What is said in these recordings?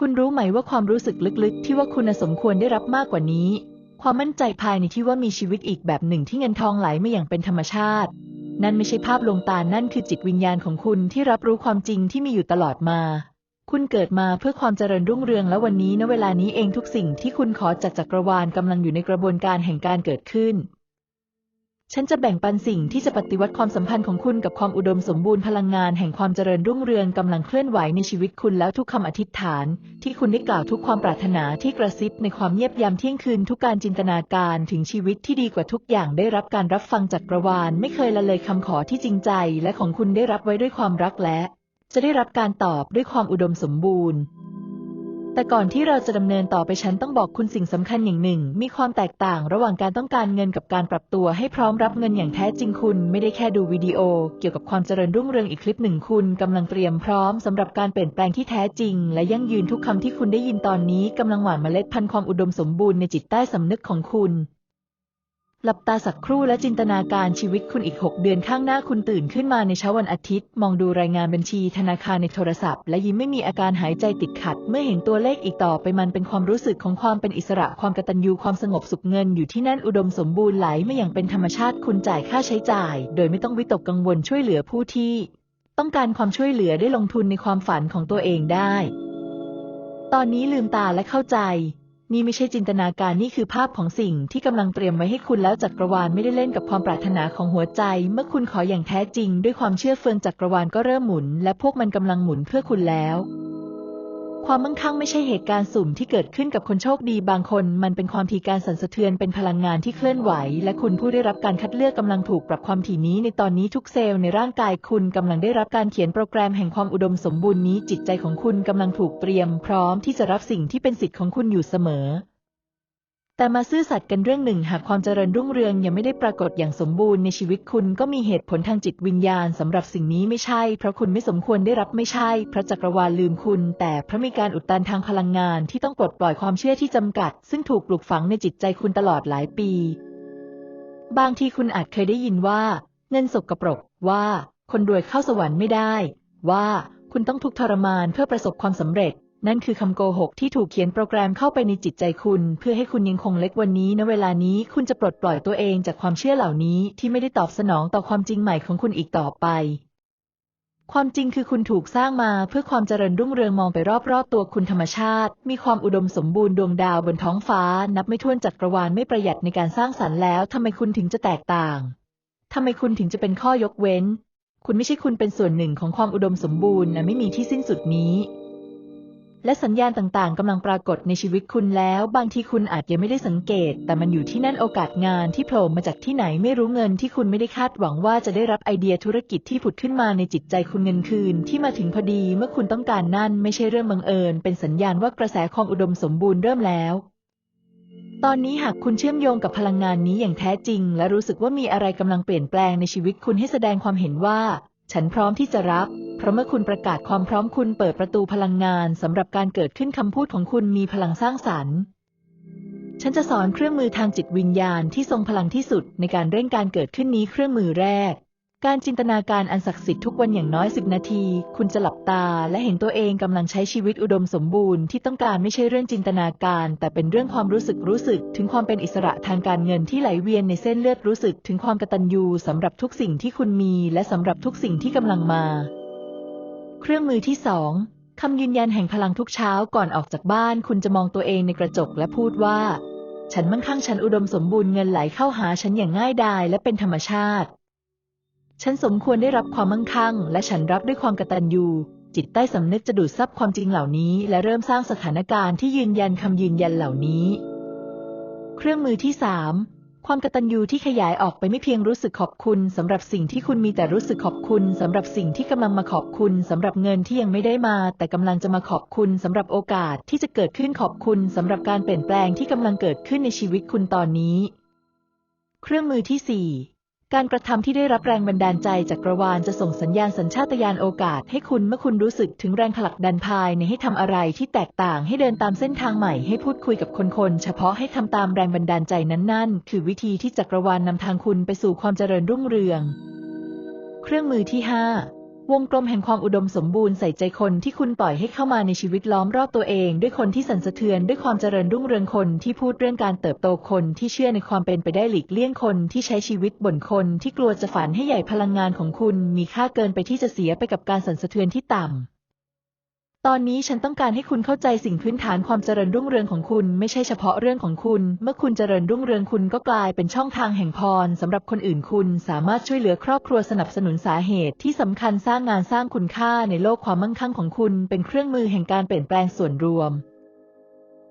คุณรู้ไหมว่าความรู้สึกลึกๆ ที่ว่าคุณสมควรได้รับมากกว่านี้ ความมั่นใจภายในที่ว่ามีชีวิตอีกแบบหนึ่งที่เงินทองไหลมาอย่างเป็นธรรมชาติ นั่นไม่ใช่ภาพลวงตา นั่นคือจิตวิญญาณของคุณที่รับรู้ความจริงที่มีอยู่ตลอดมา คุณเกิดมาเพื่อความเจริญรุ่งเรืองและวันนี้ณเวลานี้เองทุกสิ่งที่คุณขอจากจักรวาลกำลังอยู่ในกระบวนการแห่งการเกิดขึ้น ฉันจะแบ่งปันสิ่งที่จะปฏิวัติความสัมพันธ์ของคุณกับความอุดมสมบูรณ์พลังงานแห่งความเจริญรุ่งเรืองกำลังเคลื่อนไหวในชีวิตคุณแล้วทุกคำอธิษฐาน ที่คุณได้กล่าวทุกความปรารถนาที่กระซิบในความเงียบยามเที่ยงคืนทุกการจินตนาการถึงชีวิตที่ดีกว่าทุกอย่างได้รับการรับฟังจากประวานไม่เคยละเลยคำขอที่จริงใจ และของคุณได้รับไว้ด้วยความรักและ จะได้รับการตอบด้วยความอุดมสมบูรณ์ แต่ก่อนที่เราจะดำเนินต่อไปฉันต้องบอกคุณสิ่งสำคัญอย่างหนึ่ง มีความแตกต่างระหว่างการต้องการเงินกับการปรับตัวให้พร้อมรับเงินอย่างแท้จริงคุณไม่ได้แค่ดูวิดีโอ เกี่ยวกับความเจริญรุ่งเรืองอีกคลิปหนึ่งคุณกำลังเตรียมพร้อมสำหรับการเปลี่ยนแปลงที่แท้จริง และยั่งยืนทุกคำที่คุณได้ยินตอนนี้กำลังหว่านเมล็ดพันธุ์ความอุดมสมบูรณ์ในจิตใต้สำนึกของคุณ หลับตาสักครู่และจินตนาการชีวิตคุณอีก 6 เดือนข้างหน้าคุณตื่นขึ้นมาในเช้าวันอาทิตย์ มองดูรายงานบัญชีธนาคารในโทรศัพท์ และยิ้มไม่มีอาการหายใจติดขัด เมื่อเห็นตัวเลขอีกต่อไปมันเป็นความรู้สึกของความเป็นอิสระความกตัญญูความสงบสุขเงินอยู่ที่นั่นอุดมสมบูรณ์ไหลมาอย่างเป็นธรรมชาติคุณจ่ายค่าใช้จ่าย โดยไม่ต้องวิตกกังวลช่วยเหลือผู้ที่ ต้องการความช่วยเหลือได้ลงทุนในความฝันของตัวเองได้ ตอนนี้ลืมตาและเข้าใจ นี่ไม่ใช่จินตนาการนี่คือภาพของสิ่งที่กำลังเตรียมไว้ให้คุณแล้วจักรวาลไม่ได้เล่นกับความปรารถนาของหัวใจ เมื่อคุณขออย่างแท้จริง ด้วยความเชื่อเฟืองจักรวาลก็เริ่มหมุน และพวกมันกำลังหมุนเพื่อคุณแล้ว ความมั่งคั่งไม่ใช่เหตุการณ์สุ่มที่เกิดขึ้นกับคนโชคดีบางคน มันเป็นความถี่การสั่นสะเทือนเป็นพลังงานที่เคลื่อนไหว และคุณผู้ได้รับการคัดเลือกกำลังถูกปรับความถี่นี้ในตอนนี้ทุกเซลล์ในร่างกายคุณกำลังได้รับการเขียนโปรแกรมแห่งความอุดมสมบูรณ์นี้จิตใจของคุณกำลังถูกเตรียม พร้อมที่จะรับสิ่งที่เป็นสิทธิ์ของคุณอยู่เสมอ แต่มาซื่อสัตย์กันเรื่องหนึ่งหากความเจริญรุ่งเรืองยังไม่ได้ปรากฏอย่างสมบูรณ์ในชีวิตคุณก็มีเหตุผลทางจิตวิญญาณสำหรับสิ่งนี้ไม่ใช่ เพราะคุณไม่สมควรได้รับไม่ใช่ พระจักรวาลลืมคุณ แต่เพราะมีการอุดตันทางพลังงานที่ต้องปลดปล่อยความเชื่อที่จำกัด ซึ่งถูกปลูกฝังในจิตใจคุณตลอดหลายปี บางทีคุณอาจเคยได้ยินว่า เงินสกปรกว่า คนรวยเข้าสวรรค์ไม่ได้ ว่าคุณต้องทุกข์ทรมานเพื่อประสบความสำเร็จ นั่นคือคำโกหกที่ถูกเขียนโปรแกรมเข้าไปในจิตใจคุณ เพื่อให้คุณยังคงเล็กวันนี้ณเวลานี้คุณจะปลดปล่อยตัวเองจากความเชื่อเหล่านี้ที่ไม่ได้ตอบสนองต่อความจริงใหม่ของคุณอีกต่อไป ความจริงคือคุณถูกสร้างมาเพื่อความเจริญรุ่งเรืองมองไปรอบๆตัวคุณธรรมชาติ มีความอุดมสมบูรณ์ดวงดาวบนท้องฟ้า นับไม่ถ้วนจักรวาลไม่ประหยัดในการสร้างสรรค์แล้วทำไมคุณถึงจะแตกต่างทำไมคุณถึงจะเป็นข้อยกเว้น คุณไม่ใช่คุณเป็นส่วนหนึ่งของความอุดมสมบูรณ์นะไม่มีที่สิ้นสุดนี้ และสัญญาณต่างๆกำลังปรากฏในชีวิตคุณแล้ว บางทีคุณอาจยังไม่ได้สังเกต แต่มันอยู่ที่นั่นโอกาสงานที่โผล่มาจากที่ไหนไม่รู้เงินที่คุณไม่ได้คาดหวังว่าจะได้รับไอเดียธุรกิจที่ผุดขึ้นมาในจิตใจคุณเงินคืน ที่มาถึงพอดีเมื่อคุณต้องการนั่นไม่ใช่เรื่องบังเอิญ เป็นสัญญาณว่ากระแสความอุดมสมบูรณ์เริ่มแล้วตอนนี้หากคุณเชื่อมโยงกับพลังงานนี้อย่างแท้จริง และรู้สึกว่ามีอะไรกำลังเปลี่ยนแปลงในชีวิตคุณให้แสดงความเห็นว่า ฉันพร้อมที่จะรับ เพราะเมื่อคุณประกาศความพร้อมคุณเปิดประตูพลังงานสำหรับการเกิดขึ้นคำพูดของคุณมีพลังสร้างสรรค์ ฉันจะสอนเครื่องมือทางจิตวิญญาณที่ทรงพลังที่สุดในการเร่งการเกิดขึ้นนี้เครื่องมือแรก การจินตนาการอันศักดิ์สิทธิ์ทุกวันอย่างน้อยสิบนาที คุณจะหลับตา และเห็นตัวเองกำลังใช้ชีวิตอุดมสมบูรณ์ที่ต้องการไม่ใช่เรื่องจินตนาการ แต่เป็นเรื่องความรู้สึกรู้สึก ถึงความเป็นอิสระทางการเงินที่ไหลเวียนในเส้นเลือดรู้สึก ถึงความกตัญญูสำหรับทุกสิ่งที่คุณมี และสำหรับทุกสิ่งที่กำลังมา เครื่องมือที่สองคำยืนยันแห่งพลังทุกเช้าก่อนออกจากบ้าน คุณจะมองตัวเองในกระจกและพูดว่า ฉันมั่งคั่งฉันอุดมสมบูรณ์เงินไหลเข้าหาฉันอย่างง่ายดายและเป็นธรรมชาติ ฉันสมควรได้รับความมั่งคั่ง และฉันรับด้วยความกตัญญู จิตใต้สำนึกจะดูดซับความจริงเหล่านี้ และเริ่มสร้างสถานการณ์ที่ยืนยันคำยืนยันเหล่านี้ เครื่องมือที่สามความกตัญญูที่ขยายออกไปไม่เพียงรู้สึกขอบคุณสำหรับสิ่งที่คุณมีแต่รู้สึกขอบคุณสำหรับสิ่งที่กำลังมาขอบคุณสำหรับเงินที่ยังไม่ได้มา แต่กำลังจะมาขอบคุณสำหรับโอกาสที่จะเกิดขึ้นขอบคุณสำหรับการเปลี่ยนแปลงที่กำลังเกิดขึ้นในชีวิตคุณตอนนี้ เครื่องมือที่สี่ การกระทำที่ได้รับแรงบันดาลใจจากกระวานจะส่งสัญญาณสัญชาตญาณโอกาสให้คุณเมื่อคุณรู้สึกถึงแรงผลักดันภายในให้ทำอะไรที่แตกต่างให้เดินตามเส้นทางใหม่ให้พูดคุยกับคนๆเฉพาะให้ทำตามแรงบันดาลใจนั้นนั่นคือวิธีที่จักรวาลนนำทางคุณไปสู่ความเจริญรุ่งเรือง เครื่องมือที่ห้า วงกลมแห่งความอุดมสมบูรณ์ใส่ใจคนที่คุณปล่อยให้เข้ามาในชีวิตล้อมรอบตัวเอง ด้วยคนที่สันสะเทือนด้วยความเจริญรุ่งเรืองคนที่พูดเรื่องการเติบโตคนที่เชื่อในความเป็นไปได้หลีกเลี่ยงคนที่ใช้ชีวิตบ่นคนที่กลัวจะฝันให้ใหญ่พลังงานของคุณ มีค่าเกินไปที่จะเสียไปกับการสันสะเทือนที่ต่ำ ตอนนี้ฉันต้องการให้คุณเข้าใจสิ่งพื้นฐานความเจริญรุ่งเรืองของคุณ ไม่ใช่เฉพาะเรื่องของคุณ เมื่อคุณเจริญรุ่งเรืองคุณก็กลายเป็นช่องทางแห่งพรสำหรับคนอื่นคุณ สามารถช่วยเหลือครอบครัวสนับสนุนสาเหตุที่สำคัญสร้างงานสร้างคุณค่าในโลกความมั่งคั่งของคุณ เป็นเครื่องมือแห่งการเปลี่ยนแปลงส่วนรวม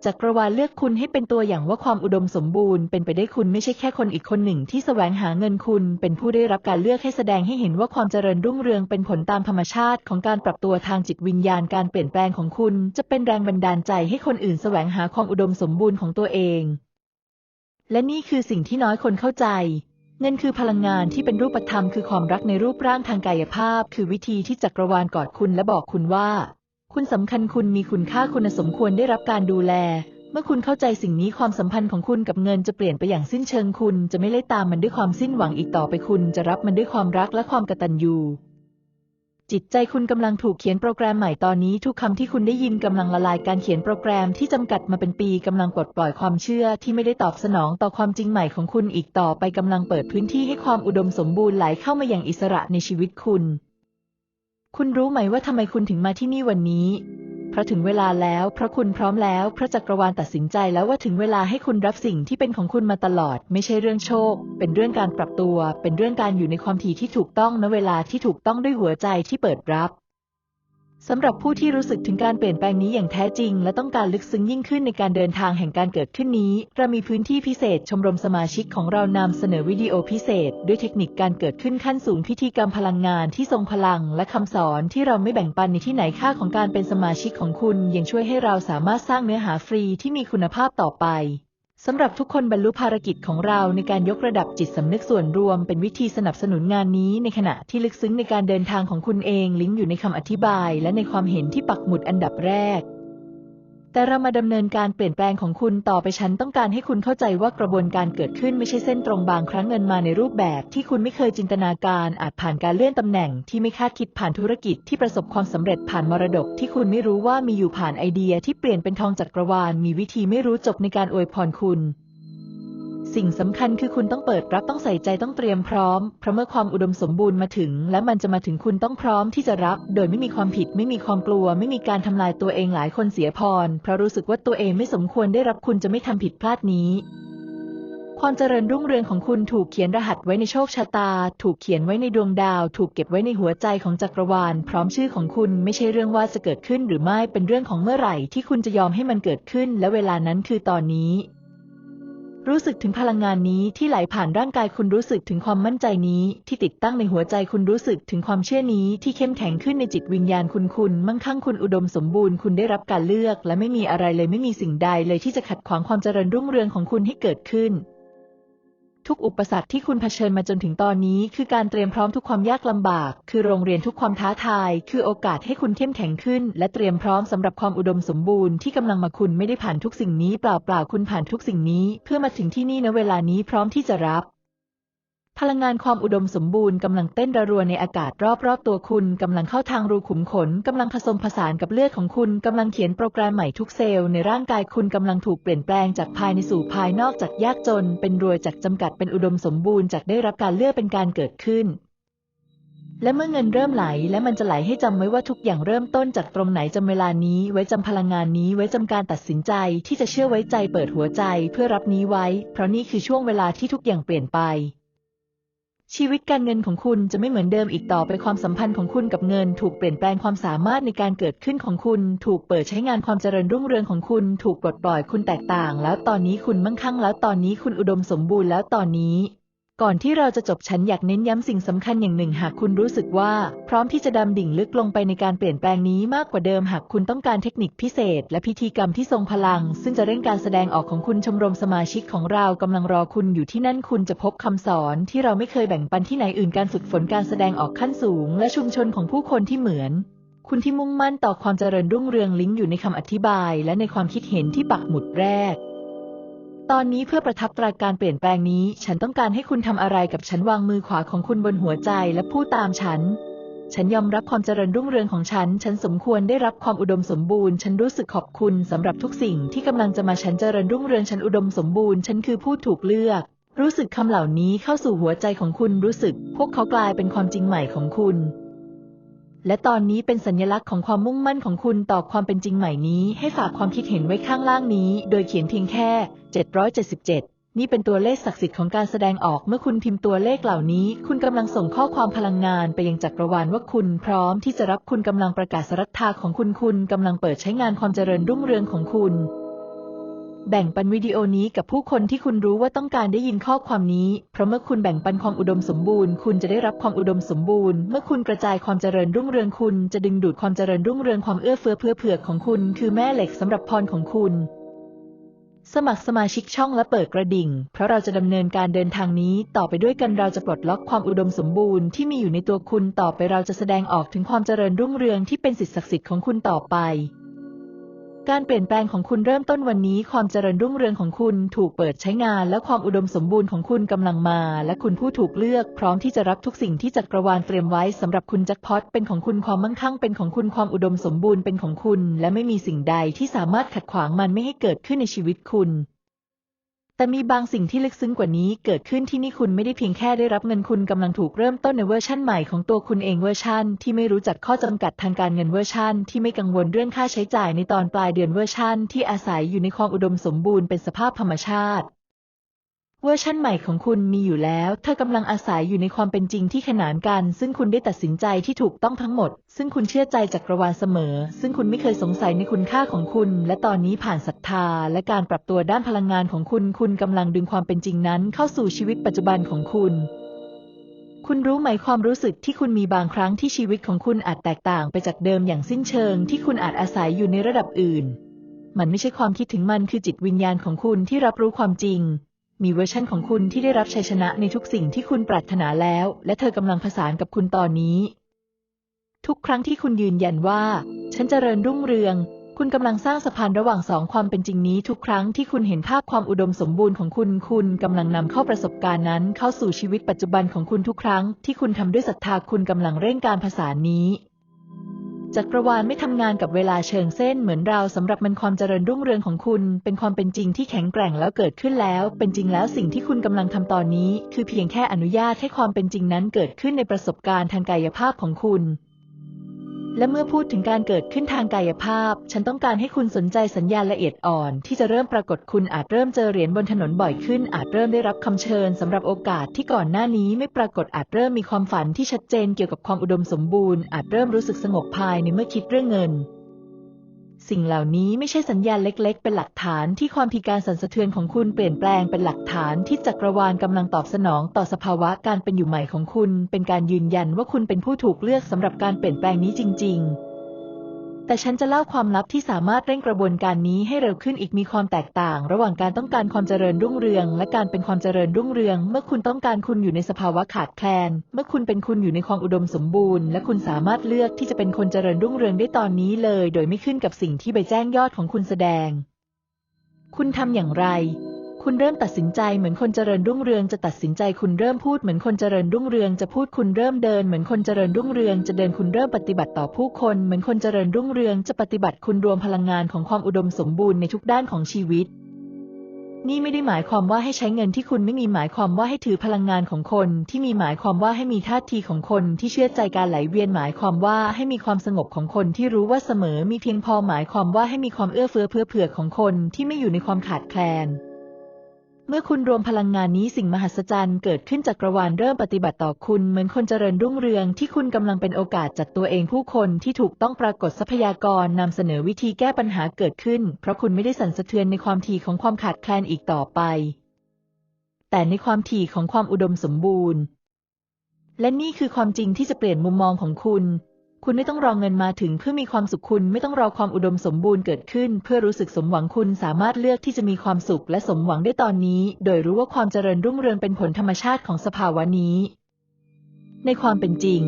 จักรวาลเลือกคุณให้เป็นตัวอย่างว่าความอุดมสมบูรณ์เป็นไปได้คุณไม่ใช่แค่คนอีกคนหนึ่งที่แสวงหาเงินคุณ เป็นผู้ได้รับการเลือกให้แสดงให้เห็นว่าความเจริญรุ่งเรืองเป็นผลตามธรรมชาติของการปรับตัวทางจิตวิญญาณการเปลี่ยนแปลงของคุณ จะเป็นแรงบันดาลใจให้คนอื่นแสวงหาความอุดมสมบูรณ์ของตัวเอง และนี่คือสิ่งที่น้อยคนเข้าใจเงินคือพลังงานที่เป็นรูปธรรมคือความรักในรูปร่างทางกายภาพ คือวิธีที่จักรวาลกอดคุณและบอกคุณว่า คุณสำคัญคุณมีคุณค่าคุณสมควรได้รับการดูแล เมื่อคุณเข้าใจสิ่งนี้ความสัมพันธ์ของคุณกับเงินจะเปลี่ยนไปอย่างสิ้นเชิงคุณจะไม่ไล่ตามมันด้วยความสิ้นหวังอีกต่อไปคุณจะรับมันด้วยความรักและความกตัญญูจิตใจคุณกำลังถูกเขียนโปรแกรมใหม่ตอนนี้ทุกคำที่คุณได้ยินกำลังละลายการเขียนโปรแกรมที่จำกัดมาเป็นปีกำลังปลดปล่อยความเชื่อที่ไม่ได้ตอบสนองต่อความจริงใหม่ของคุณอีกต่อไปกำลังเปิดพื้นที่ให้ความอุดมสมบูรณ์ไหลเข้ามาอย่างอิสระในชีวิตคุณ คุณรู้ไหมว่าทำไมคุณถึงมาที่นี่วันนี้ เพราะถึงเวลาแล้วเพราะคุณพร้อมแล้ว พระจักรวาลตัดสินใจแล้วว่าถึงเวลาให้คุณรับสิ่งที่เป็นของคุณมาตลอด ไม่ใช่เรื่องโชค เป็นเรื่องการปรับตัว เป็นเรื่องการอยู่ในความถี่ที่ถูกต้องณเวลาที่ถูกต้องด้วยหัวใจที่เปิดรับ สำหรับผู้ที่รู้สึกถึงการเปลี่ยนแปลงนี้อย่างแท้จริง และต้องการลึกซึ้งยิ่งขึ้นในการเดินทางแห่งการเกิดขึ้นนี้ เรามีพื้นที่พิเศษชมรมสมาชิกของเรานำเสนอวิดีโอพิเศษ ด้วยเทคนิคการเกิดขึ้นขั้นสูงพิธีกรรมพลังงานที่ทรงพลัง และคำสอนที่เราไม่แบ่งปันในที่ไหนค่าของการเป็นสมาชิกของคุณ ยังช่วยให้เราสามารถสร้างเนื้อหาฟรีที่มีคุณภาพต่อไป สำหรับทุกคนบรรลุภารกิจของเราในการยกระดับจิตสำนึกส่วนรวม เป็นวิธีสนับสนุนงานนี้ในขณะที่ลึกซึ้งในการเดินทางของคุณเองลิงก์อยู่ในคำอธิบาย และในความเห็นที่ปักหมุดอันดับแรก แต่เรามาดำเนินการเปลี่ยนแปลงของคุณต่อไปฉันต้องการให้คุณเข้าใจว่ากระบวนการเกิดขึ้นไม่ใช่เส้นตรงบางครั้งเงินมาในรูปแบบ ที่คุณไม่เคยจินตนาการอาจผ่านการเลื่อนตำแหน่ง ที่ไม่คาดคิดผ่านธุรกิจที่ประสบความสำเร็จผ่านมรดก ที่คุณไม่รู้ว่ามีอยู่ผ่านไอเดียที่เปลี่ยนเป็นทองจักรวาลมีวิธีไม่รู้จบในการอวยพรคุณ สิ่งสำคัญคือคุณต้องเปิดรับต้องใส่ใจต้องเตรียมพร้อม เพราะเมื่อความอุดมสมบูรณ์มาถึง และมันจะมาถึงคุณต้องพร้อมที่จะรับ โดยไม่มีความผิดไม่มีความกลัว ไม่มีการทำลายตัวเองหลายคนเสียพร เพราะรู้สึกว่าตัวเองไม่สมควรได้รับคุณจะไม่ทำผิดพลาดนี้ความเจริญรุ่งเรืองของคุณถูกเขียนรหัสไว้ในโชคชะตา ถูกเขียนไว้ในดวงดาว ถูกเก็บไว้ในหัวใจของจักรวาล พร้อมชื่อของคุณไม่ใช่เรื่องว่าจะเกิดขึ้นหรือไม่เป็นเรื่องของเมื่อไหร่ที่คุณจะยอมให้มันเกิดขึ้น และเวลานั้นคือตอนนี้ รู้สึกถึงพลังงานนี้ที่ไหลผ่านร่างกายคุณรู้สึกถึงความมั่นใจนี้ที่ติดตั้งในหัวใจคุณรู้สึกถึงความเชื่อนี้ที่เข้มแข็งขึ้นในจิตวิญญาณคุณคุณ มั่งคั่งคุณอุดมสมบูรณ์คุณได้รับการเลือก และไม่มีอะไรเลยไม่มีสิ่งใดเลยที่จะขัดขวางความเจริญรุ่งเรืองของคุณให้เกิดขึ้น ทุกอุปสรรคที่คุณเผชิญมาจนถึงตอนนี้ คือการเตรียมพร้อมทุกความยากลำบาก คือโรงเรียนทุกความท้าทาย คือโอกาสให้คุณเข้มแข็งขึ้น และเตรียมพร้อมสำหรับความอุดมสมบูรณ์ที่กำลังมาคุณไม่ได้ผ่านทุกสิ่งนี้เปล่าเปล่าๆ คุณผ่านทุกสิ่งนี้ เพื่อมาถึงที่นี่ณเวลานี้พร้อมที่จะรับ พลังงานความอุดมสมบูรณ์กำลังเต้นระรัวในอากาศรอบๆตัวคุณกำลังเข้าทางรูขุมขนกำลังผสมผสานกับเลือดของคุณกำลังเขียนโปรแกรมใหม่ทุกเซลล์ในร่างกายคุณกำลังถูกเปลี่ยนแปลงจากภายในสู่ภายนอกจากยากจน เป็นรวยจากจำกัดเป็นอุดมสมบูรณ์จากได้รับการเลือกเป็นการเกิดขึ้น และเมื่อเงินเริ่มไหล และมันจะไหลให้จำไว้ว่าทุกอย่างเริ่มต้นจากตรงไหนจำเวลานี้ ไว้จำพลังงานนี้ ไว้จำการตัดสินใจ ที่จะเชื่อไว้ใจเปิดหัวใจ เพื่อรับนี้ไว้ เพราะนี่คือช่วงเวลาที่ทุกอย่างเปลี่ยนไป ชีวิตการเงินของคุณจะไม่เหมือนเดิมอีกต่อไปความสัมพันธ์ของคุณกับเงิน ถูกเปลี่ยนแปลงความสามารถในการเกิดขึ้นของคุณ ถูกเปิดใช้งานความเจริญรุ่งเรืองของคุณ ถูกปลดปล่อยคุณแตกต่าง แล้วตอนนี้คุณมั่งคั่งแล้วตอนนี้คุณอุดมสมบูรณ์แล้วตอนนี้ ก่อนที่เราจะจบฉันอยากเน้นย้ำสิ่งสำคัญอย่างหนึ่ง หากคุณรู้สึกว่า พร้อมที่จะดำดิ่งลึกลงไปในการเปลี่ยนแปลงนี้มากกว่าเดิมหากคุณต้องการเทคนิคพิเศษ และพิธีกรรมที่ทรงพลัง ซึ่งจะเร่งการแสดงออกของคุณชมรมสมาชิกของเรากำลังรอคุณอยู่ที่นั่นคุณจะพบคำสอนที่เราไม่เคยแบ่งปันที่ไหนอื่นการฝึกฝนการแสดงออกขั้นสูง และชุมชนของผู้คนที่เหมือนคุณที่มุ่งมั่นต่อความเจริญรุ่งเรืองลิงก์อยู่ในคำอธิบาย และในความคิดเห็นที่ปักหมุดแรก ตอนนี้เพื่อประทับตราการเปลี่ยนแปลงนี้ ฉันต้องการให้คุณทำอะไรกับฉันวางมือขวาของคุณบนหัวใจและพูดตามฉัน ฉันยอมรับความเจริญรุ่งเรืองของฉัน ฉันสมควรได้รับความอุดมสมบูรณ์ ฉันรู้สึกขอบคุณสำหรับทุกสิ่งที่กำลังจะมาฉันเจริญรุ่งเรืองฉันอุดมสมบูรณ์ ฉันคือผู้ถูกเลือก รู้สึกคำเหล่านี้เข้าสู่หัวใจของคุณรู้สึก พวกเขากลายเป็นความจริงใหม่ของคุณ และตอนนี้เป็นสัญลักษณ์ของความมุ่งมั่นของคุณต่อความเป็นจริงใหม่นี้ ให้ฝากความคิดเห็นไว้ข้างล่างนี้ โดยเขียนเพียงแค่ 777นี่เป็นตัวเลขศักดิ์สิทธิ์ของการแสดงออกเมื่อคุณพิมพ์ตัวเลขเหล่านี้ คุณกำลังส่งข้อความพลังงานไปยังจักรวาลว่าคุณพร้อมที่จะรับคุณกำลังประกาศสรัทธาของคุณคุณกำลังเปิดใช้งานความเจริญรุ่งเรืองของคุณ แบ่งปันวิดีโอนี้กับผู้คนที่คุณรู้ว่าต้องการได้ยินข้อความนี้ เพราะเมื่อคุณแบ่งปันความอุดมสมบูรณ์ คุณจะได้รับความอุดมสมบูรณ์ เมื่อคุณกระจายความเจริญรุ่งเรืองคุณจะดึงดูดความเจริญรุ่งเรืองความเอื้อเฟื้อเพื่อเผื่อของคุณ คือแม่เหล็กสำหรับพรของคุณ สมัครสมาชิกช่องและเปิดกระดิ่ง เพราะเราจะดำเนินการเดินทางนี้ ต่อไปด้วยกันเราจะปลดล็อกความอุดมสมบูรณ์ที่มีอยู่ในตัวคุณต่อไปเราจะแสดงออกถึงความเจริญรุ่งเรืองที่เป็นสิทธิศักดิ์สิทธิ์ของคุณต่อไป การเปลี่ยนแปลงของคุณเริ่มต้นวันนี้ ความเจริญรุ่งเรืองของคุณถูกเปิดใช้งาน และความอุดมสมบูรณ์ของคุณกำลังมา และคุณผู้ถูกเลือกพร้อมที่จะรับทุกสิ่งที่จักรวาลเตรียมไว้สำหรับคุณแจ็คพอตเป็นของคุณความมั่งคั่งเป็นของคุณความอุดมสมบูรณ์เป็นของคุณ และไม่มีสิ่งใดที่สามารถขัดขวางมันไม่ให้เกิดขึ้นในชีวิตคุณ แต่มีบางสิ่งที่ลึกซึ้งกว่านี้เกิดขึ้นที่นี่คุณไม่ได้เพียงแค่ได้รับเงินคุณกำลังถูกเริ่มต้นในเวอร์ชั่นใหม่ของตัวคุณเองเวอร์ชั่นที่ไม่รู้จักข้อจำกัดทางการเงินเวอร์ชั่นที่ไม่กังวลเรื่องค่าใช้จ่ายในตอนปลายเดือนเวอร์ชั่นที่อาศัยอยู่ในความอุดมสมบูรณ์เป็นสภาพธรรมชาติ เวอร์ชั่นใหม่ของคุณมีอยู่แล้ว เธอกำลังอาศัยอยู่ในความเป็นจริงที่ขนานกัน ซึ่งคุณได้ตัดสินใจที่ถูกต้องทั้งหมด ซึ่งคุณเชื่อใจจักรวาลเสมอ ซึ่งคุณไม่เคยสงสัยในคุณค่าของคุณ และตอนนี้ผ่านศรัทธา และการปรับตัวด้านพลังงานของคุณ คุณกำลังดึงความเป็นจริงนั้น เข้าสู่ชีวิตปัจจุบันของคุณ คุณรู้ไหมความรู้สึกที่คุณมีบางครั้งที่ชีวิตของคุณอาจแตกต่างไปจากเดิมอย่างสิ้นเชิง ที่คุณอาจอาศัยอยู่ในระดับอื่น มันไม่ใช่ความคิดถึงมันคือจิตวิญญาณของคุณที่รับรู้ความจริง มีเวอร์ชันของคุณที่ได้รับชัยชนะในทุกสิ่งที่คุณปรารถนาแล้ว และเธอกำลังผสานกับคุณตอนนี้ ทุกครั้งที่คุณยืนยันว่า ฉันจเจริญรุ่งเรือง คุณกำลังสร้างสะพานระหว่างสองความเป็นจริงนี้ ทุกครั้งที่คุณเห็นภาพความอุดมสมบูรณ์ของคุณ คุณกำลังนำเข้าประสบการณ์นั้น เข้าสู่ชีวิตปัจจุบันของคุณทุกครั้งที่คุณทำด้วยศรัทธาคุณกำลังเร่งการผสานนี้ จักรวาลไม่ทำงานกับเวลาเชิงเส้นเหมือนเราสำหรับมันความเจริญรุ่งเรืองของคุณ เป็นความเป็นจริงที่แข็งแกร่งแล้วเกิดขึ้นแล้ว เป็นจริงแล้วสิ่งที่คุณกำลังทำตอนนี้ คือเพียงแค่อนุญาตให้ความเป็นจริงนั้นเกิดขึ้นในประสบการณ์ทางกายภาพของคุณ และเมื่อพูดถึงการเกิดขึ้นทางกายภาพ ฉันต้องการให้คุณสนใจสัญญาณละเอียดอ่อน ที่จะเริ่มปรากฏคุณอาจเริ่มเจอเหรียญบนถนนบ่อยขึ้น อาจเริ่มได้รับคำเชิญสำหรับโอกาสที่ก่อนหน้านี้ไม่ปรากฏอาจเริ่มมีความฝันที่ชัดเจนเกี่ยวกับความอุดมสมบูรณ์อาจเริ่มรู้สึกสงบภายในเมื่อคิดเรื่องเงิน สิ่งเหล่านี้ไม่ใช่สัญญาณเล็ก ๆ เป็นหลักฐานที่ความพิการสั่นสะเทือนของคุณเปลี่ยนแปลงเป็นหลักฐานที่จักรวาลกำลังตอบสนองต่อสภาวะการเป็นอยู่ใหม่ของคุณ เป็นการยืนยันว่าคุณเป็นผู้ถูกเลือกสำหรับการเปลี่ยนแปลงนี้จริง ๆ แต่ฉันจะเล่าความลับที่สามารถเร่งกระบวนการนี้ให้เร็วขึ้นอีกมีความแตกต่าง ระหว่างการต้องการความเจริญรุ่งเรือง และการเป็นความเจริญรุ่งเรือง เมื่อคุณต้องการคุณอยู่ในสภาวะขาดแคลน เมื่อคุณเป็นคุณอยู่ในความอุดมสมบูรณ์ และคุณสามารถเลือกที่จะเป็นคนเจริญรุ่งเรืองได้ตอนนี้เลย โดยไม่ขึ้นกับสิ่งที่ใบแจ้งยอดของคุณแสดง คุณทำอย่างไร คุณเริ่มตัดสินใจเหมือนคนเจริญรุ่งเรืองจะตัดสินใจคุณเริ่มพูดเหมือนคนเจริญรุ่งเรืองจะพูดคุณเริ่มเดินเหมือนคนเจริญรุ่งเรืองจะเดินคุณเริ่มปฏิบัติต่อผู้คนเหมือนคนเจริญรุ่งเรืองจะปฏิบัติคุณรวมพลังงานของความอุดมสมบูรณ์ในทุกด้านของชีวิต นี่ไม่ได้หมายความว่าให้ใช้เงินที่คุณไม่มีหมายความว่าให้ถือพลังงานของคนที่มีหมายความว่าให้มีท่าทีของคนที่เชื่อใจการไหลเวียนหมายความว่าให้มีความสงบของคนที่รู้ว่าเสมอมีเพียงพอหมายความว่าให้มีความเอื้อเฟื้อเพื่อเผื่อของคนที่ไม่อยู่ในความขาดแคลน เมื่อคุณรวมพลังงานนี้สิ่งมหัศจรรย์เกิดขึ้นจักรวาลเริ่มปฏิบัติต่อคุณเหมือนคนเจริญรุ่งเรืองที่คุณกำลังเป็นโอกาสจัดตัวเองผู้คนที่ถูกต้องปรากฏทรัพยากรนำเสนอวิธีแก้ปัญหาเกิดขึ้น เพราะคุณไม่ได้สั่นสะเทือนในความถี่ของความขาดแคลนอีกต่อไป แต่ในความถี่ของความอุดมสมบูรณ์ และนี่คือความจริงที่จะเปลี่ยนมุมมองของคุณ คุณไม่ต้องรอเงินมาถึงเพื่อมีความสุขคุณไม่ต้องรอความอุดมสมบูรณ์เกิดขึ้น เพื่อรู้สึกสมหวังคุณสามารถเลือกที่จะมีความสุขและสมหวังได้ตอนนี้ โดยรู้ว่าความเจริญรุ่งเรืองเป็นผลธรรมชาติของสภาวะนี้ ในความเป็นจริง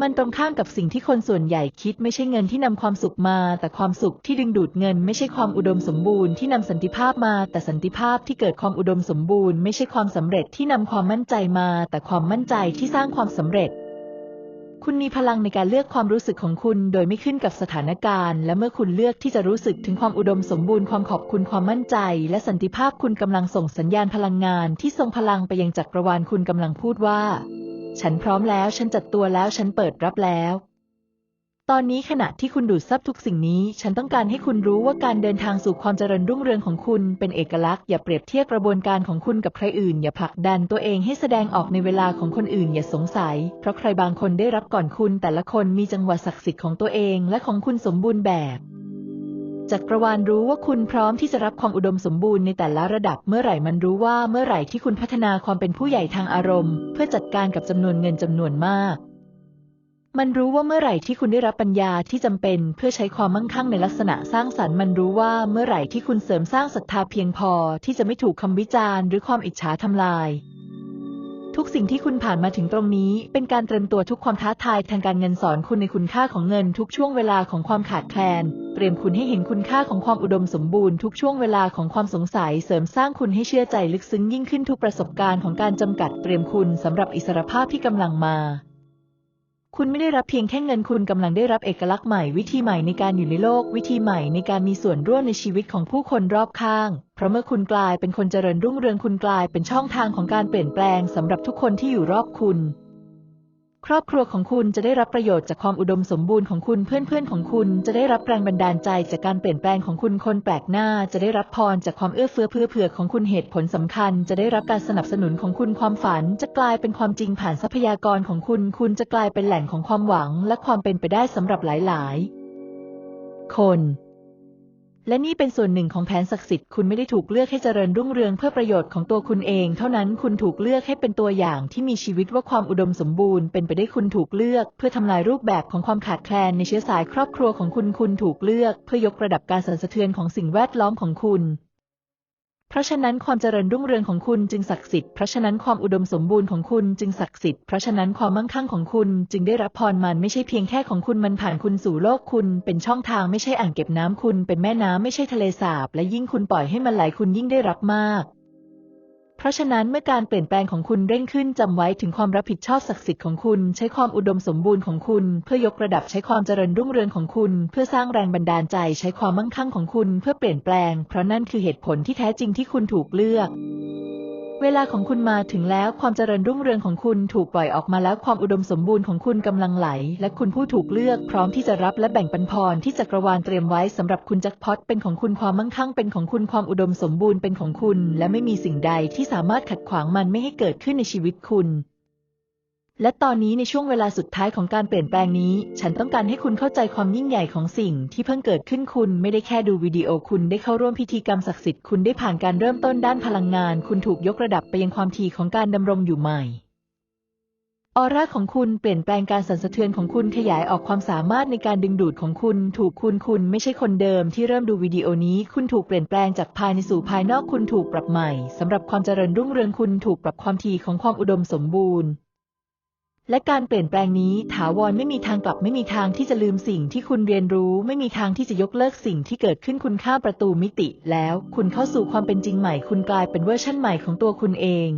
มันตรงข้ามกับสิ่งที่คนส่วนใหญ่คิดไม่ใช่เงินที่นำความสุขมา แต่ความสุขที่ดึงดูดเงิน ไม่ใช่ความอุดมสมบูรณ์ที่นำสันติภาพมา แต่สันติภาพที่เกิดความอุดมสมบูรณ์ ไม่ใช่ความสำเร็จที่นำความมั่นใจมา แต่ความมั่นใจที่สร้างความสำเร็จ คุณมีพลังในการเลือกความรู้สึกของคุณโดยไม่ขึ้นกับสถานการณ์ และเมื่อคุณเลือกที่จะรู้สึกถึงความอุดมสมบูรณ์ความขอบคุณความมั่นใจ และสันติภาพคุณกำลังส่งสัญญาณพลังงานที่ทรงพลังไปยังจักรวาลคุณกำลังพูดว่า ฉันพร้อมแล้ว ฉันจัดตัวแล้ว ฉันเปิดรับแล้ว ตอนนี้ขณะที่คุณดูดซับทุกสิ่งนี้ ฉันต้องการให้คุณรู้ว่าการเดินทางสู่ความเจริญรุ่งเรืองของคุณเป็นเอกลักษณ์ อย่าเปรียบเทียบกระบวนการของคุณกับใครอื่น อย่าผลักดันตัวเองให้แสดงออกในเวลาของคนอื่น อย่าสงสัย เพราะใครบางคนได้รับก่อนคุณ แต่ละคนมีจังหวะศักดิ์สิทธิ์ของตัวเองและของคุณสมบูรณ์แบบจักรวาลรู้ว่าคุณพร้อมที่จะรับความอุดมสมบูรณ์ในแต่ละระดับ เมื่อไหร่มันรู้ว่าเมื่อไหร่ที่คุณพัฒนาความเป็นผู้ใหญ่ทางอารมณ์ เพื่อจัดการกับจำนวนเงินจำนวนมาก มันรู้ว่าเมื่อไหร่ที่คุณได้รับปัญญาที่จำเป็นเพื่อใช้ความมั่งคั่งในลักษณะสร้างสรรค์ มันรู้ว่าเมื่อไหร่ที่คุณเสริมสร้างศรัทธาเพียงพอที่จะไม่ถูกคำวิจารณ์หรือความอิจฉาทำลาย ทุกสิ่งที่คุณผ่านมาถึงตรงนี้ เป็นการเตรียมตัวทุกความท้าทายทางการเงินสอนคุณในคุณค่าของเงินทุกช่วงเวลาของความขาดแคลน เตรียมคุณให้เห็นคุณค่าของความอุดมสมบูรณ์ทุกช่วงเวลาของความสงสัยเสริมสร้างคุณให้เชื่อใจลึกซึ้งยิ่งขึ้นทุกประสบการณ์ของการจำกัดเตรียมคุณสำหรับอิสรภาพที่กำลังมา คุณไม่ได้รับเพียงแค่เงินคุณกำลังได้รับเอกลักษณ์ใหม่วิธีใหม่ในการอยู่ในโลก วิธีใหม่ในการมีส่วนร่วมในชีวิตของผู้คนรอบข้าง เพราะเมื่อคุณกลายเป็นคนเจริญรุ่งเรืองคุณกลายเป็นช่องทางของการเปลี่ยนแปลงสำหรับทุกคนที่อยู่รอบคุณ ครอบครัวของคุณจะได้รับประโยชน์จากความอุดมสมบูรณ์ของคุณเพื่อนๆของคุณจะได้รับแรงบันดาลใจจากการเปลี่ยนแปลงของคุณคนแปลกหน้า จะได้รับพรจากความเอื้อเฟื้อเพื่อเผื่อของคุณเหตุผลสำคัญ จะได้รับการสนับสนุนของคุณความฝัน จะกลายเป็นความจริงผ่านทรัพยากรของคุณ คุณจะกลายเป็นแหล่งของความหวัง และความเป็นไปได้สำหรับหลายๆ คน และนี่เป็นส่วนหนึ่งของแผนศักดิ์สิทธิ์คุณไม่ได้ถูกเลือกให้เจริญรุ่งเรืองเพื่อประโยชน์ของตัวคุณเอง เท่านั้นคุณถูกเลือกให้เป็นตัวอย่างที่มีชีวิตว่าความอุดมสมบูรณ์เป็นไปได้คุณถูกเลือก เพื่อทำลายรูปแบบของความขาดแคลนในเชื้อสายครอบครัวของคุณคุณถูกเลือก เพื่อยกระดับการสั่นสะเทือนของสิ่งแวดล้อมของคุณ เพราะฉะนั้นความเจริญรุ่งเรืองของคุณจึงศักดิ์สิทธิ์ เพราะฉะนั้นความอุดมสมบูรณ์ของคุณจึงศักดิ์สิทธิ์ เพราะฉะนั้นความมั่งคั่งของคุณจึงได้รับพรมันไม่ใช่เพียงแค่ของคุณมันผ่านคุณสู่โลกคุณ เป็นช่องทางไม่ใช่อ่างเก็บน้ำคุณ เป็นแม่น้ำไม่ใช่ทะเลสาบ และยิ่งคุณปล่อยให้มันไหลคุณยิ่งได้รับมาก เพราะฉะนั้นเมื่อการเปลี่ยนแปลงของคุณเร่งขึ้นจำไว้ถึงความรับผิดชอบศักดิ์สิทธิ์ของคุณ ใช้ความอุดมสมบูรณ์ของคุณ เพื่อยกระดับใช้ความเจริญรุ่งเรืองของคุณ เพื่อสร้างแรงบันดาลใจ ใช้ความมั่งคั่งของคุณ เพื่อเปลี่ยนแปลง เพราะนั่นคือเหตุผลที่แท้จริงที่คุณถูกเลือก เวลาของคุณมาถึงแล้วความเจริญรุ่งเรืองของคุณถูกปล่อยออกมาแล้วความอุดมสมบูรณ์ของคุณกำลังไหล และคุณผู้ถูกเลือกพร้อมที่จะรับและแบ่งปันพรที่จักรวาลเตรียมไว้สำหรับคุณจักพอตเป็นของคุณความมั่งคั่งเป็นของคุณความอุดมสมบูรณ์เป็นของคุณ และไม่มีสิ่งใดที่สามารถขัดขวางมันไม่ให้เกิดขึ้นในชีวิตคุณ และตอนนี้ในช่วงเวลาสุดท้ายของการเปลี่ยนแปลงนี้ ฉันต้องการให้คุณเข้าใจความยิ่งใหญ่ของสิ่งที่เพิ่งเกิดขึ้นคุณไม่ได้แค่ดูวิดีโอคุณได้เข้าร่วมพิธีกรรมศักดิ์สิทธิ์คุณได้ผ่านการเริ่มต้นด้านพลังงาน คุณถูกยกระดับไปยังความถี่ของการดำรงอยู่ใหม่ ออร่าของคุณเปลี่ยนแปลงการสั่นสะเทือนของคุณขยายออกความสามารถในการดึงดูดของคุณ ถูกคุณคุณไม่ใช่คนเดิมที่เริ่มดูวิดีโอนี้ คุณถูกเปลี่ยนแปลงจากภายในสู่ภายนอกคุณถูกปรับใหม่สำหรับความเจริญรุ่งเรืองคุณถูกปรับความถี่ของความอุดมสมบูรณ์ และการเปลี่ยนแปลงนี้ถาวรไม่มีทางกลับไม่มีทางที่จะลืมสิ่งที่คุณเรียนรู้ ไม่มีทางที่จะยกเลิกสิ่งที่เกิดขึ้นคุณข้ามประตูมิติ แล้วคุณเข้าสู่ความเป็นจริงใหม่ คุณกลายเป็นเวอร์ชั่นใหม่ของตัวคุณเอง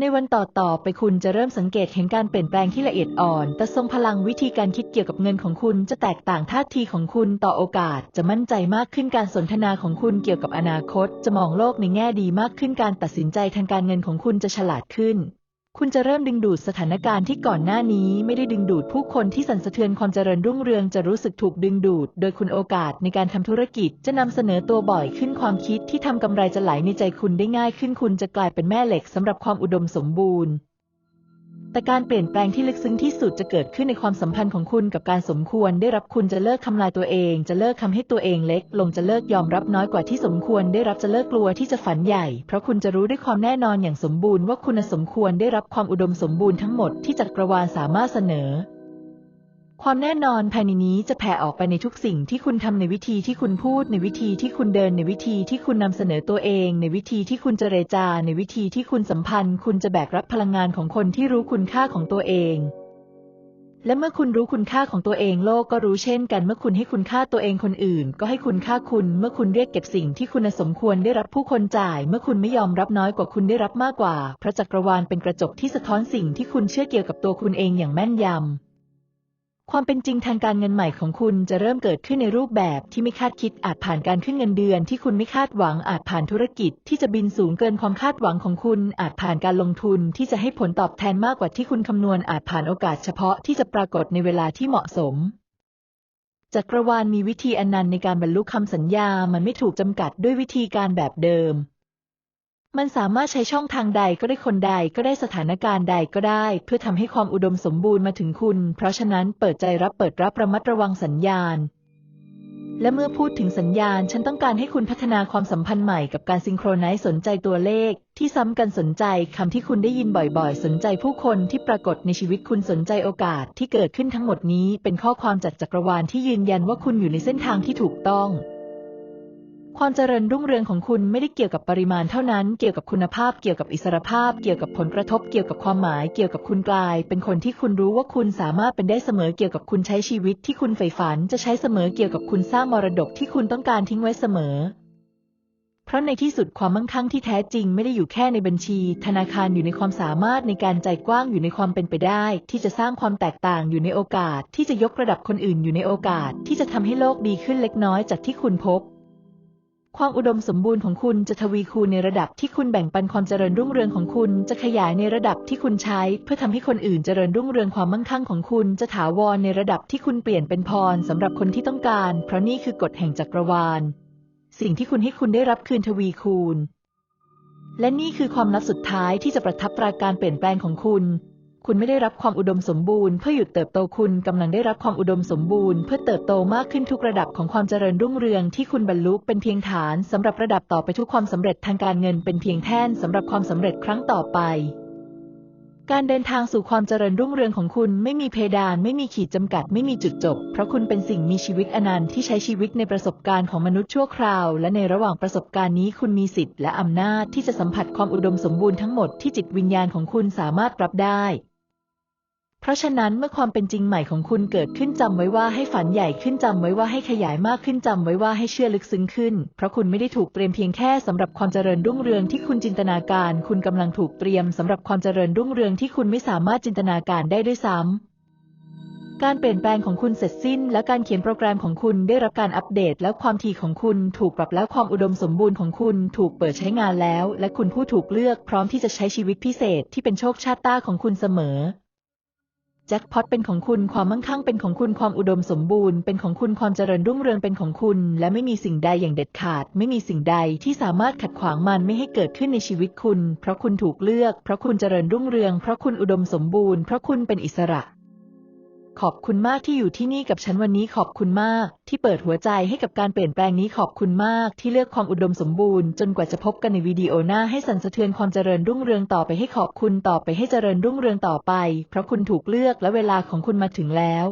ในวันต่อต่อไปคุณจะเริ่มสังเกตเห็นการเปลี่ยนแปลงที่ละเอียดอ่อน แต่ทรงพลังวิธีการคิดเกี่ยวกับเงินของคุณจะแตกต่างท่าทีของคุณต่อโอกาส จะมั่นใจมากขึ้นการสนทนาของคุณเกี่ยวกับอนาคต จะมองโลกในแง่ดีมากขึ้นการตัดสินใจทางการเงินของคุณจะฉลาดขึ้น คุณจะเริ่มดึงดูดสถานการณ์ที่ก่อนหน้านี้ไม่ได้ดึงดูดผู้คนที่สั่นสะเทือนความเจริญรุ่งเรืองจะรู้สึกถูกดึงดูด โดยคุณโอกาสในการทำธุรกิจจะนำเสนอตัวบ่อยขึ้นความคิดที่ทำกำไรจะไหลในใจคุณได้ง่ายขึ้นคุณจะกลายเป็นแม่เหล็กสำหรับความอุดมสมบูรณ์ แต่การเปลี่ยนแปลงที่ลึกซึ้งที่สุดจะเกิดขึ้นในความสัมพันธ์ของคุณกับการสมควร ได้รับคุณจะเลิกทำลายตัวเอง จะเลิกทำให้ตัวเองเล็ก ลงจะเลิกยอมรับน้อยกว่าที่สมควร ได้รับจะเลิกกลัวที่จะฝันใหญ่ เพราะคุณจะรู้ด้วยความแน่นอนอย่างสมบูรณ์ว่าคุณสมควรได้รับความอุดมสมบูรณ์ทั้งหมดที่จักรวาลสามารถเสนอ ความแน่นอนภายในนี้จะแผ่ออกไปในทุกสิ่งที่คุณทำในวิธีที่คุณพูดในวิธีที่คุณเดินในวิธีที่คุณนำเสนอตัวเอง ในวิธีที่คุณเจรจา ในวิธีที่คุณสัมพันธ์ คุณจะแบกรับพลังงานของคนที่รู้คุณค่าของตัวเอง และเมื่อคุณรู้คุณค่าของตัวเองโลกก็รู้เช่นกันเมื่อคุณให้คุณค่าตัวเองคนอื่น ก็ให้คุณค่าคุณ เมื่อคุณเรียกเก็บสิ่งที่คุณสมควรได้รับผู้คนจ่าย เมื่อคุณไม่ยอมรับน้อยกว่าคุณได้รับมากกว่า พระจักรวาลเป็นกระจกที่สะท้อนสิ่งที่คุณเชื่อเกี่ยวกับตัวคุณเองอย่างแม่นยำ ความเป็นจริงทางการเงินใหม่ของคุณจะเริ่มเกิดขึ้นในรูปแบบที่ไม่คาดคิดอาจผ่านการขึ้นเงินเดือน ที่คุณไม่คาดหวังอาจผ่านธุรกิจ ที่จะบินสูงเกินความคาดหวังของคุณ อาจผ่านการลงทุน ที่จะให้ผลตอบแทนมากกว่าที่คุณคำนวณอาจผ่านโอกาสเฉพาะที่จะปรากฏในเวลาที่เหมาะสมจักรวาลมีวิธีอนันต์ในการบรรลุคำสัญญา มันไม่ถูกจำกัดด้วยวิธีการแบบเดิม มันสามารถใช้ช่องทางใดก็ได้คนใดก็ได้สถานการณ์ใดก็ได้ เพื่อทำให้ความอุดมสมบูรณ์มาถึงคุณ เพราะฉะนั้นเปิดใจรับเปิดรับระมัดระวังสัญญาณ และเมื่อพูดถึงสัญญาณ ฉันต้องการให้คุณพัฒนาความสัมพันธ์ใหม่กับการซิงโครไนซ์สนใจตัวเลข ที่ซ้ำกันสนใจคำที่คุณได้ยินบ่อยๆ สนใจผู้คนที่ปรากฏในชีวิตคุณสนใจโอกาสที่เกิดขึ้นทั้งหมดนี้ เป็นข้อความจากจักรวาลที่ยืนยันว่าคุณอยู่ในเส้นทางที่ถูกต้อง ความเจริญรุ่งเรืองของคุณไม่ได้เกี่ยวกับปริมาณเท่านั้น เกี่ยวกับคุณภาพ เกี่ยวกับอิสรภาพ เกี่ยวกับผลกระทบ เกี่ยวกับความหมาย เกี่ยวกับคุณกลาย เป็นคนที่คุณรู้ว่าคุณสามารถเป็นได้เสมอ เกี่ยวกับคุณใช้ชีวิตที่คุณใฝ่ฝัน จะใช้เสมอ เกี่ยวกับคุณสร้างมรดกที่คุณต้องการทิ้งไว้เสมอ เพราะในที่สุดความมั่งคั่งที่แท้จริงไม่ได้อยู่แค่ในบัญชี ธนาคารอยู่ในความสามารถในการใจกว้างอยู่ในความเป็นไปได้ ที่จะสร้างความแตกต่างอยู่ในโอกาส ที่จะยกระดับคนอื่นอยู่ในโอกาส ที่จะทำให้โลกดีขึ้นเล็กน้อยจากที่คุณพบ ความอุดมสมบูรณ์ของคุณจะทวีคูณในระดับที่คุณแบ่งปันความเจริญรุ่งเรืองของคุณ จะขยายในระดับที่คุณใช้ เพื่อทำให้คนอื่นเจริญรุ่งเรืองความมั่งคั่งของคุณจะถาวรในระดับที่คุณเปลี่ยนเป็นพรสำหรับคนที่ต้องการ เพราะนี่คือกฎแห่งจักรวาล สิ่งที่คุณให้คุณได้รับคืนทวีคูณ และนี่คือความลับสุดท้ายที่จะประทับตราการเปลี่ยนแปลงของคุณ คุณไม่ได้รับความอุดมสมบูรณ์เพื่อหยุดเติบโตคุณกำลังได้รับความอุดมสมบูรณ์เพื่อเติบโตมากขึ้นทุกระดับของความเจริญรุ่งเรืองที่คุณบรรลุเป็นเพียงฐานสำหรับระดับต่อไปทุกความสำเร็จทางการเงินเป็นเพียงแท่นสำหรับความสำเร็จครั้งต่อไป การเดินทางสู่ความเจริญรุ่งเรืองของคุณไม่มีเพดาน ไม่มีขีดจำกัด ไม่มีจุดจบ เพราะคุณเป็นสิ่งมีชีวิตอนันต์ที่ใช้ชีวิตในประสบการณ์ของมนุษย์ชั่วคราว และในระหว่างประสบการณ์นี้คุณมีสิทธิ์และอำนาจที่จะสัมผัสความอุดมสมบูรณ์ทั้งหมดที่จิตวิญญาณของคุณสามารถรับได้ เพราะฉะนั้นเมื่อความเป็นจริงใหม่ของคุณเกิดขึ้นจำไว้ว่าให้ฝันใหญ่ขึ้นจำไว้ว่าให้ขยายมากขึ้นจำไว้ว่าให้เชื่อลึกซึ้งขึ้น เพราะคุณไม่ได้ถูกเตรียมเพียงแค่สำหรับความเจริญรุ่งเรืองที่คุณจินตนาการ คุณกำลังถูกเตรียมสำหรับความเจริญรุ่งเรืองที่คุณไม่สามารถจินตนาการได้ด้วยซ้ำการเปลี่ยนแปลงของคุณเสร็จสิ้น และการเขียนโปรแกรมของคุณได้รับการอัปเดต แล้วความถี่ของคุณถูกปรับแล้วความอุดมสมบูรณ์ของคุณถูกเปิดใช้งานแล้ว และคุณผู้ถูกเลือกพร้อมที่จะใช้ชีวิตพิเศษที่เป็นโชคชาติตาของคุณเสมอ แจ็คพอตเป็นของคุณความมั่งคั่งเป็นของคุณความอุดมสมบูรณ์เป็นของคุณความเจริญรุ่งเรืองเป็นของคุณ และไม่มีสิ่งใดอย่างเด็ดขาด ไม่มีสิ่งใดที่สามารถขัดขวางมันไม่ให้เกิดขึ้นในชีวิตคุณ เพราะคุณถูกเลือก เพราะคุณเจริญรุ่งเรือง เพราะคุณอุดมสมบูรณ์เพราะคุณเป็นอิสระ ขอบคุณมากที่อยู่ที่นี่กับฉันวันนี้ขอบคุณมาก ที่เปิดหัวใจให้กับการเปลี่ยนแปลงนี้ขอบคุณมากที่เลือกความอุดมสมบูรณ์จนกว่าจะพบกันในวิดีโอหน้าให้สันสะเทือนความเจริญรุ่งเรืองต่อไปให้ขอบคุณต่อไปให้เจริญรุ่งเรืองต่อไป เพราะคุณถูกเลือกและเวลาของคุณมาถึงแล้ว